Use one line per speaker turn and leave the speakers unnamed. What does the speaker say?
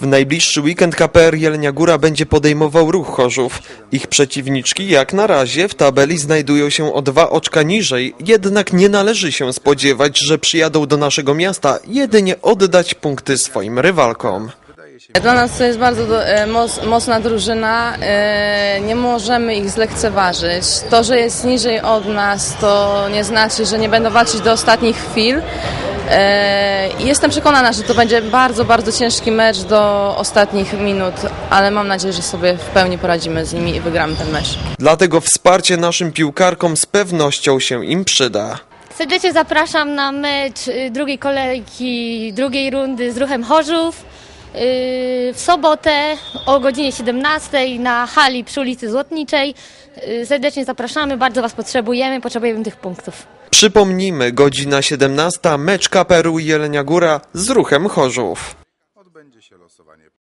W najbliższy weekend KPR Jelenia Góra będzie podejmował ruch Chorzów. Ich przeciwniczki jak na razie w tabeli znajdują się o dwa oczka niżej, jednak nie należy się spodziewać, że przyjadą do naszego miasta jedynie oddać punkty swoim rywalkom.
Dla nas to jest bardzo do, e, moc, mocna drużyna, e, nie możemy ich zlekceważyć. To, że jest niżej od nas, to nie znaczy, że nie będą walczyć do ostatnich chwil. E, Jestem przekonana, że to będzie bardzo, bardzo ciężki mecz do ostatnich minut, ale mam nadzieję, że sobie w pełni poradzimy z nimi i wygramy ten mecz.
Dlatego wsparcie naszym piłkarkom z pewnością się im przyda.
Serdecznie zapraszam na mecz y, drugiej kolejki, drugiej rundy z ruchem Chorzów w sobotę o godzinie 17 na hali przy ulicy Złotniczej. Y, Serdecznie zapraszamy, bardzo Was potrzebujemy, potrzebujemy tych punktów.
Przypomnijmy, godzina 17, mecz KPR Jelenia Góra z ruchem Chorzów.